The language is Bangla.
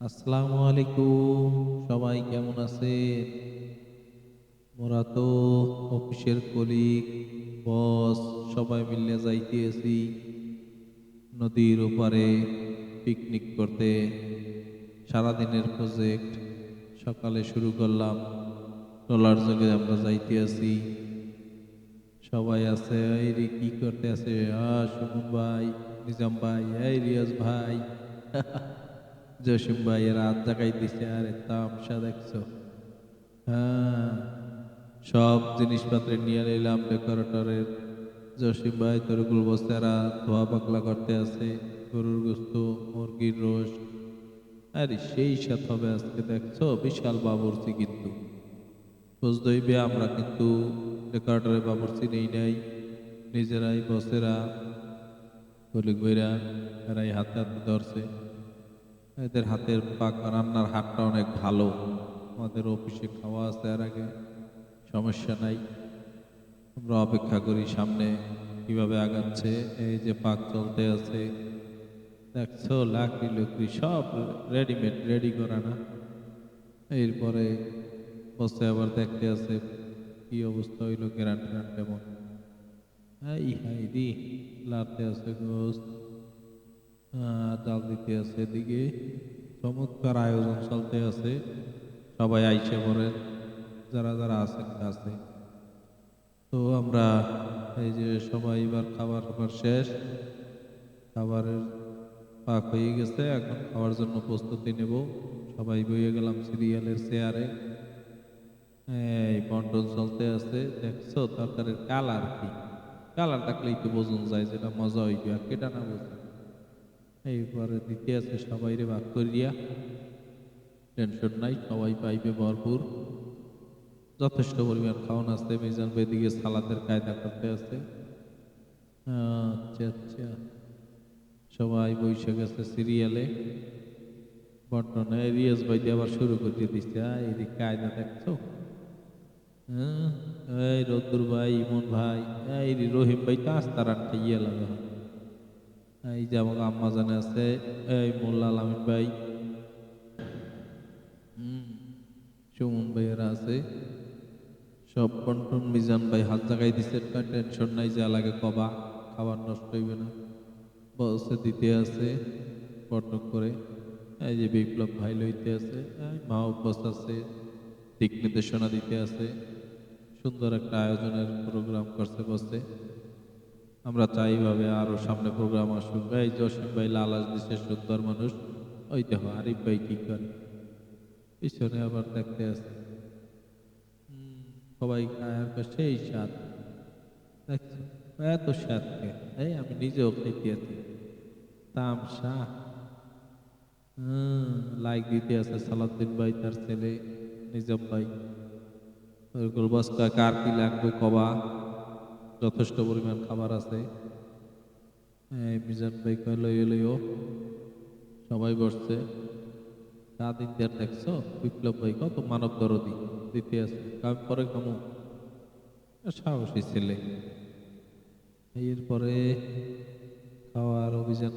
আসসালামু আলাইকুম। সবাই কেমন আছেন? মোরা তো অফিসের কলিগ, বস, সবাই মিলে যাইতেছি নদীর ওপারে পিকনিক করতে। সারাদিনের প্রজেক্ট সকালে শুরু করলাম, ট্রলার যোগে আমরা যাইতে আছি সবাই আছে, এই রে, কি করতে আছে আ সুমন ভাই, নিজাম ভাই, এই রিয়াজ ভাই। জসিম ভাই এরা হাত জাগাই দিছে, আরে তামসা দেখছ? হ্যাঁ সব জিনিসপত্র নিয়ে নিলাম ডেকোরেটরের জসিম ভাই তরকুল বস্তারা ধোয়া পাকলা করতে আছে, গরুর গোস্ত, মুরগির রোস আরে সেই সাথ হবে আজকে, দেখছ? বিশাল বাবুরচি কিন্তু। বুঝতেইবে আমরা কিন্তু ডেকোরেটরের বাবুরচি নেই নাই, নিজেরাই বসেরা। কলিক বইরা এরাই হাতে হাতে ধরছে। এদের হাতের পাক রান্নার হাতটা অনেক ভালো। আমাদের অফিসে খাওয়া আছে এর আগে, সমস্যা নাই। আমরা অপেক্ষা করি সামনে কীভাবে আগাচ্ছে, এই যে পাক চলতে আছে। দেখছ, লাকড়ি লুকড়ি সব রেডিমেড রেডি করা না। এরপরে বসে আবার দেখতে আছে কি অবস্থা হইল গ্যারান্ট কেমন এই হাই দি লাতে আছে গোস্ত। জাল দিতে আছে, এদিকে চমৎকার আয়োজন চলতে আছে। সবাই আইসে পড়ে, যারা যারা আছেন কাছে। তো আমরা এই যে সবাই এবার খাবার খাবার শেষ। খাবারের পাক হয়ে গেছে, এখন খাওয়ার জন্য প্রস্তুতি নেব। সবাই বইয়ে গেলাম সিরিয়ালের চেয়ারে এই বন্টন চলতে আছে, দেখছ তরকারির কালার কি? কালার থাকলেই তো বোঝন যায়, যেটা মজা হইবে, আর কেটা না বোঝে এইবারে দিতে আছে সবাই রে ভাগ করিয়া। টেনশন নাই, সবাই পাইবে ভরপুর। যথেষ্ট পরিমাণ খাওয়ান আছে, মিজান বেদিকে সালাদের কায়দা করতে আছে। আচ্ছা আচ্ছা। সবাই বসে গেছে সিরিয়ালে। বর্তমানে রিয়াজ ভাই আবার শুরু করে দিচ্ছে যে কায়দা দেখছ? হ্যাঁ এই রদ্দুর ভাই, ইমন ভাই, এই রহিম ভাই তো আস্তার আনতে ইয়ে লাগে এই যে আমাকে আম্মা জানে আছে, এই মোল্লা আলামিন ভাই। হুম, সুমন ভাইয়েরা আছে। সব কন্টন মিজান ভাই হাত জাগাই দিছে টেনশন নাই, যা লাগে কবা, খাবার নষ্ট হইবে না। বসে দিতে আছে পটক করে। এই যে বিপ্লব ভাই লইতে আছে মা উপস আছে, দিক নির্দেশনা দিতে আছে। সুন্দর একটা আয়োজনের প্রোগ্রাম করছে বসে। আমরা চাই ভাবে আরও সামনে প্রোগ্রাম আসুক। এই জসিম ভাই লালাস দিছে, সুন্দর মানুষ। ওই দেখো আরিফ ভাই কি করে। পিছনে আবার দেখতে আছে। সবাই সেই স্বাদ। এত স্বাদ এই আমি নিজেও খাইতে আছি। তামসা। লাইক দিতে আছে সালাদ্দিন ভাই, তার ছেলে নিজাম ভাই। গোলবাস্কা কার কি লাগবে কবা? যথেষ্ট পরিমাণ খাবার আছে। মিজান ভাই কয় সবাই বসছে। দিন দেড় দেখছ? বিপ্লব ভাই কত মানব দরদি, দিতে আছে। কাম পরে কামু সাহসী ছেলে। এরপরে খাওয়ার অভিযান